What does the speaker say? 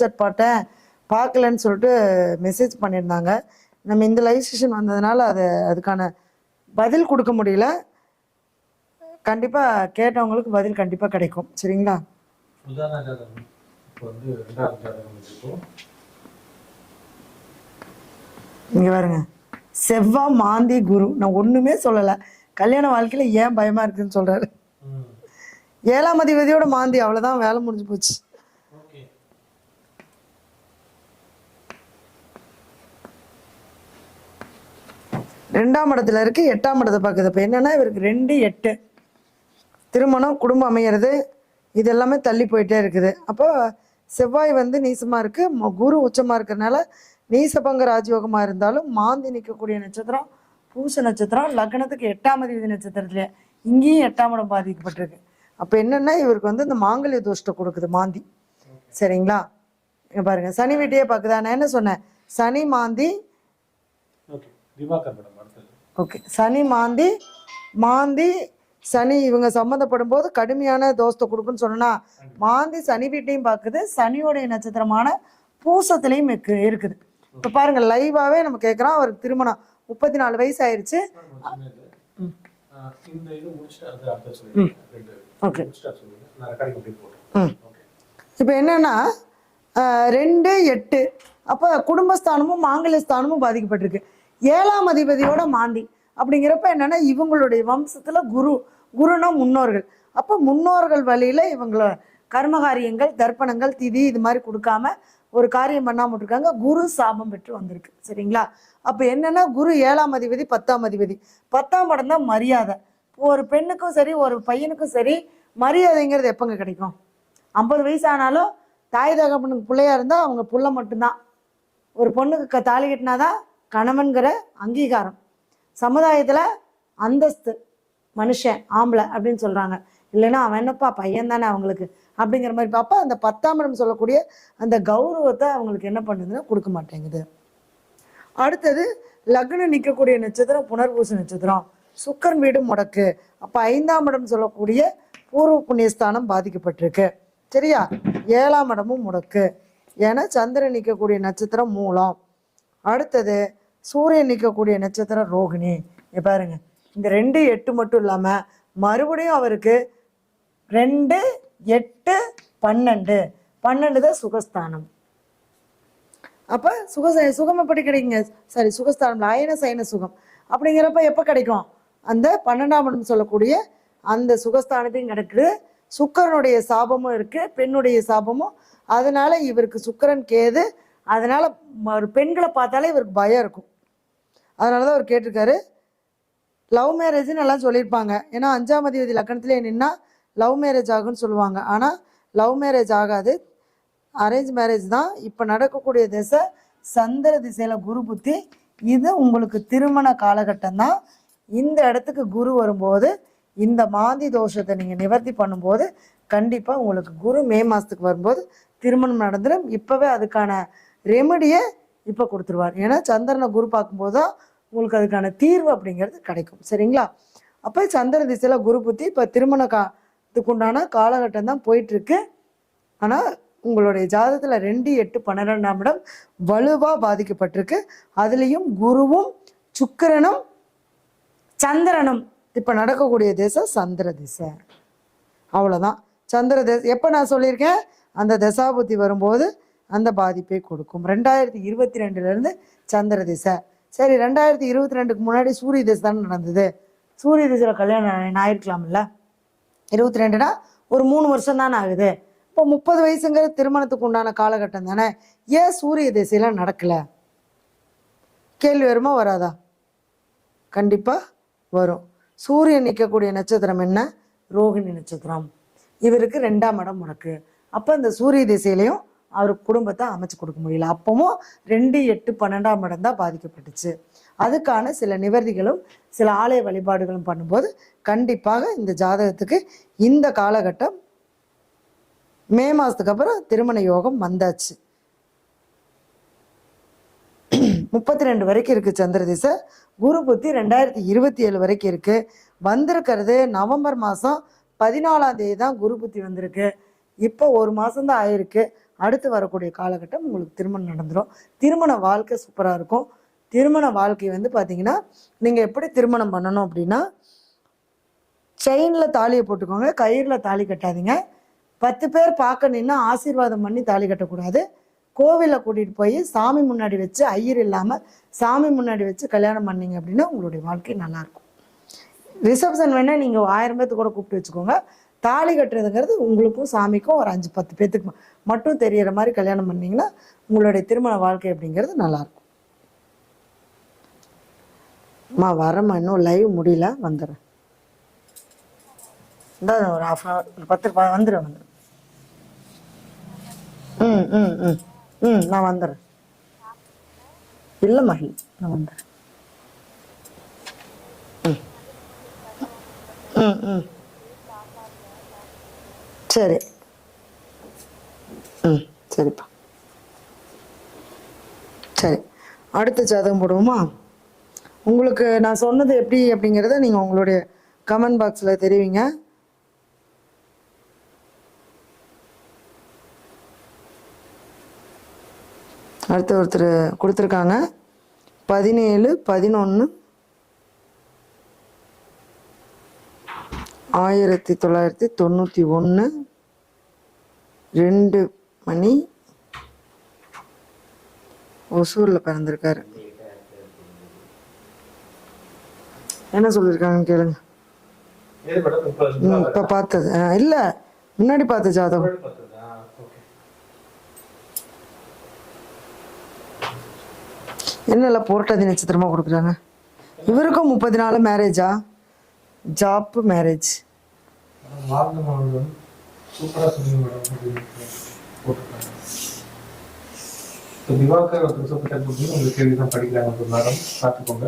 சட் பார்த்தேன் பார்க்கலன்னு சொல்லிட்டு மெசேஜ் பண்ணியிருந்தாங்க. நம்ம இந்த லைவ் செஷன் வந்ததுனால அது அதுக்கான பதில் கொடுக்க முடியல. கண்டிப்பாக கேட்டவங்களுக்கு பதில் கண்டிப்பாக கிடைக்கும். சரிங்களா? இங்கே பாருங்க. செவ்வாய் மாந்தி குரு. நான் ஒன்றுமே சொல்லலை. கல்யாண வாழ்க்கையில் ஏன் பயமாக இருக்குன்னு சொல்கிறாரு ஏழாம் அதிபதியோட மாந்தி அவ்வளோதான் வேலை முடிஞ்சு போச்சு. ரெண்டாம் இடத்துல இருக்கு எட்டாம் இடத்தை பார்க்குது. இப்போ என்னென்னா இவருக்கு ரெண்டு எட்டு. திருமணம் குடும்பம் அமையிறது இது எல்லாமே தள்ளி போயிட்டே இருக்குது. அப்போ செவ்வாய் வந்து நீசமாக இருக்குது ம- குரு உச்சமாக இருக்கிறதுனால நீசபங்க ராஜயோகமாக இருந்தாலும் மாந்தி நிற்கக்கூடிய நட்சத்திரம் பூச நட்சத்திரம் லக்னத்துக்கு எட்டாம் அதிபதி நட்சத்திரத்துல இங்கேயும் எட்டாம் இடம் பாதிக்கப்பட்டிருக்கு. அப்போ என்னென்னா இவருக்கு வந்து இந்த மாங்கல்ய தோஷத்தை கொடுக்குது மாந்தி. சரிங்களா? பாருங்கள் சனி வீட்டையே பார்க்குதா? நான் என்ன சொன்னேன்? சனி மாந்தி திவாகர் மேடம் அடுத்தது. ஓகே. சனி மாந்தி மாந்தி சனி இவங்க சம்மந்தப்படும் போது கடுமையான தோஷத்தை கொடுக்குன்னு சொன்னா மாந்தி சனி வீட்டையும் பார்க்குது சனியோடைய நட்சத்திரமான பூசத்துலேயும் இருக்கு இருக்குது. இப்போ பாருங்க லைவாவே நம்ம கேட்குறோம் அவருக்கு திருமணம் முப்பத்தி நாலு வயசு ஆயிருச்சு. சின்னது ஆ, இந்த இது முடிச்சுட்டு அது அடுத்த சொல்லுங்க. ரெண்டு ஓகே. இப்போ என்னன்னா ரெண்டு எட்டு. அப்போ குடும்பஸ்தானமும் மாங்கல்ய ஸ்தானமும் பாதிக்கப்பட்டிருக்கு. ஏழாம் அதிபதியோட மாந்தி. அப்படிங்கிறப்ப என்னன்னா இவங்களுடைய வம்சத்துல குரு குருனா முன்னோர்கள். அப்போ முன்னோர்கள் வழியில இவங்கள கர்மகாரியங்கள் தர்ப்பணங்கள் திதி இது மாதிரி கொடுக்காம ஒரு காரியம் பண்ணாம இருக்காங்க குரு சாபம் பெற்று வந்திருக்கு. சரிங்களா? அப்போ என்னன்னா குரு ஏழாம் அதிபதி பத்தாம் அதிபதி. பத்தாம் படம் தான் மரியாதை. ஒரு பெண்ணுக்கும் சரி ஒரு பையனுக்கும் சரி மரியாதைங்கிறது எப்பங்க கிடைக்கும்? ஐம்பது வயசு ஆனாலும் தாய் தகப்பனுக்கு பிள்ளையா இருந்தால் அவங்க புள்ள மட்டும்தான். ஒரு பொண்ணுக்கு தாலி கட்டினாதான் கணவன்கிற அங்கீகாரம். சமுதாயத்தில் அந்தஸ்து மனுஷன் ஆம்பளை அப்படின்னு சொல்கிறாங்க இல்லைன்னா அவன் என்னப்பா பையன் தானே அவங்களுக்கு? அப்படிங்கிற மாதிரி அப்போ அந்த பத்தாம் இடம் சொல்லக்கூடிய அந்த கௌரவத்தை அவங்களுக்கு என்ன பண்ணுதுன்னா கொடுக்க மாட்டேங்குது. அடுத்தது லக்னம் நிற்கக்கூடிய நட்சத்திரம் புனர்பூச நட்சத்திரம். சுக்கரன் வீடு முடக்கு. அப்போ ஐந்தாம் இடம் சொல்லக்கூடிய பூர்வ புண்ணியஸ்தானம் பாதிக்கப்பட்டிருக்கு. சரியா? ஏழாம் இடமும் முடக்கு. ஏன்னா சந்திரன் நிற்கக்கூடிய நட்சத்திரம் மூலம். அடுத்தது சூரியன் நிற்கக்கூடிய நட்சத்திரம் ரோகிணி. இங்க பாருங்க. இந்த ரெண்டு எட்டு மட்டும் இல்லாமல் மறுபடியும் அவருக்கு ரெண்டு எட்டு பன்னெண்டு. பன்னெண்டு தான் சுகஸ்தானம். அப்போ சுக சுகம் எப்படி கிடைக்குங்க? சாரி சுகஸ்தானம் அயன சயன சுகம். அப்படிங்கிறப்ப எப்போ கிடைக்கும்? அந்த பன்னெண்டாம் இடம் சொல்லக்கூடிய அந்த சுகஸ்தானத்தையும் கிடக்குது. சுக்கரனுடைய சாபமும் இருக்கு. பெண்ணுடைய சாபமும். அதனால இவருக்கு சுக்கரன் கேது. அதனால ம- பெண்களை பார்த்தாலே இவருக்கு பயம் இருக்கும். அதனால தான் அவர் கேட்டிருக்காரு. லவ் மேரேஜ்னு எல்லாம் சொல்லியிருப்பாங்க. ஏன்னா அஞ்சாம் அதிபதி லக்கணத்திலே நின்னா லவ் மேரேஜ் ஆகும்னு சொல்லுவாங்க. ஆனால் லவ் மேரேஜ் ஆகாது. அரேஞ்ச் மேரேஜ் தான். இப்போ நடக்கக்கூடிய திசை சந்திர திசையில் குரு புத்தி. இது உங்களுக்கு திருமண காலகட்டம் தான். இந்த இடத்துக்கு குரு வரும்போது இந்த மாந்தி தோஷத்தை நீங்கள் நிவர்த்தி பண்ணும்போது கண்டிப்பாக உங்களுக்கு குரு மே மாதத்துக்கு வரும்போது திருமணம் நடந்துடும் இப்போவே அதுக்கான ரெமடியை இப்போ கொடுத்துருவார். ஏன்னா சந்திரனை குரு பார்க்கும்போது தான் உங்களுக்கு அதுக்கான தீர்வு அப்படிங்கிறது கிடைக்கும். சரிங்களா? அப்போ சந்திர திசையில் குரு புத்தி இப்போ திருமண காத்துக்குண்டான காலகட்டம் தான் போயிட்டுருக்கு. ஆனால் உங்களுடைய ஜாதகத்தில் ரெண்டு எட்டு பன்னிரெண்டாம் இடம் வலுவாக பாதிக்கப்பட்டிருக்கு. அதுலேயும் குருவும் சுக்கிரனும் சந்திரனும். இப்போ நடக்கக்கூடிய திசை சந்திர திசை. அவ்வளோதான் சந்திர திசை எப்போ நான் சொல்லியிருக்கேன்? அந்த தசாபுத்தி வரும்போது அந்த பாதிப்பை கொடுக்கும். ரெண்டாயிரத்தி இருபத்தி ரெண்டுலேருந்து சந்திர திசை. சரி ரெண்டாயிரத்தி இருபத்தி ரெண்டுக்கு முன்னாடி சூரிய திசை தானே நடந்தது. சூரிய திசையில் கல்யாணம் ஆயிருக்கலாம்ல? இருபத்தி ரெண்டுனா ஒரு மூணு வருஷம் தானே ஆகுது. இப்போ முப்பது வயசுங்கிற திருமணத்துக்கு உண்டான காலகட்டம் தானே. ஏன் சூரிய திசையில நடக்கலை? கேள்வி வருமா வராதா? கண்டிப்பாக வரும். சூரியன் நிற்கக்கூடிய நட்சத்திரம் என்ன? ரோகிணி நட்சத்திரம். இவருக்கு ரெண்டாம் இடம் முடக்கு அப்போ இந்த சூரிய திசையிலையும் அவர் குடும்பத்தை அமைச்சு கொடுக்க முடியல. அப்பவும் ரெண்டு எட்டு பன்னெண்டாம் இடம் தான் பாதிக்கப்பட்டுச்சு. அதுக்கான சில நிவர்த்திகளும் சில ஆலய வழிபாடுகளும் பண்ணும்போது கண்டிப்பாக இந்த ஜாதகத்துக்கு இந்த காலகட்டம் மே மாதத்துக்கு அப்புறம் திருமண யோகம் வந்தாச்சு. முப்பத்தி ரெண்டு வரைக்கும் இருக்கு சந்திர திசை குரு புத்தி ரெண்டாயிரத்தி இருபத்தி ஏழு வரைக்கும் இருக்கு. வந்திருக்கிறது நவம்பர் மாதம் பதினாலாம் தேதி தான் குரு புத்தி வந்திருக்கு. இப்போ ஒரு மாதம் தான் ஆயிருக்கு. அடுத்து வரக்கூடிய காலகட்டம் உங்களுக்கு திருமணம் நடந்துடும் திருமண வாழ்க்கை சூப்பராக இருக்கும். திருமண வாழ்க்கை வந்து பார்த்தீங்கன்னா நீங்கள் எப்படி திருமணம் பண்ணணும் அப்படின்னா செயினில் தாலியை போட்டுக்கோங்க. கயிறில் தாலி கட்டாதீங்க. பத்து பேர் பார்க்க நின்று ஆசீர்வாதம் பண்ணி தாலி கட்டக்கூடாது. கோவிலில் கூட்டிகிட்டு போய் சாமி முன்னாடி வச்சு ஐயர் இல்லாமல் சாமி முன்னாடி வச்சு கல்யாணம் பண்ணீங்க அப்படின்னா உங்களுடைய வாழ்க்கை நல்லாயிருக்கும் ரிசப்ஷன் வேணால் நீங்கள் ஆயிரம் பேர்த்து கூட கூப்பிட்டு வச்சுக்கோங்க. தாலி கட்டுறதுங்கிறது உங்களுக்கும் சாமிக்கும் ஒரு அஞ்சு பத்து பேத்துக்கு மட்டும் தெரியற மாதிரி கல்யாணம் பண்ணீங்கன்னா உங்களுடைய திருமண வாழ்க்கை அப்படிங்கிறது நல்லாயிருக்கும். அம்மா வரம்மா. இன்னும் லைவ் முடியல. வந்துடுறேன். இந்த ஒரு ஹாஃப் அன் பத்து ப- வந்துடுறேன் வந்துடுறேன் ம் ம் ம். ம் நான் வந்துடுறேன். இல்லை. மகி நான் வந்துடுறேன். ம். ம் ம். சரி. ம் சரிப்பா. சரி. அடுத்த ஜாதகம் போடுவோமா? உங்களுக்கு நான் சொன்னது எப்படி அப்படிங்கிறத நீங்கள் உங்களுடைய கமெண்ட் பாக்ஸில் தெரிவிங்க. அடுத்து ஒருத்தர் கொடுத்துருக்காங்க. பதினேழு பதினொன்று ஆயிரத்தி தொள்ளாயிரத்தி தொண்ணூற்றி ஒன்று ரெண்டு மணி ஒசூரில் பிறந்திருக்காரு. என்ன சொல்லியிருக்காங்கன்னு கேளுங்க. இப்போ பார்த்தது. இல்லை. முன்னாடி பார்த்த ஜாதகம். முன்னாடி பார்த்ததா? ஓகே. என்னல போராட்டாதி நட்சத்திரமா கொடுக்குறாங்க? இவருக்கும் முப்பது நாள் மேரேஜா ஜாப் மேரேஜ் சூப்பராக சொன்னீங்க மேடம் அப்படின்னு போட்டிருக்காங்க இப்போ திவாகர் ஒரு ரிசப்ட் அப்படின்னு உங்க கேள்வி தான் படிக்கிறாங்க மேடம் பார்த்துக்கோங்க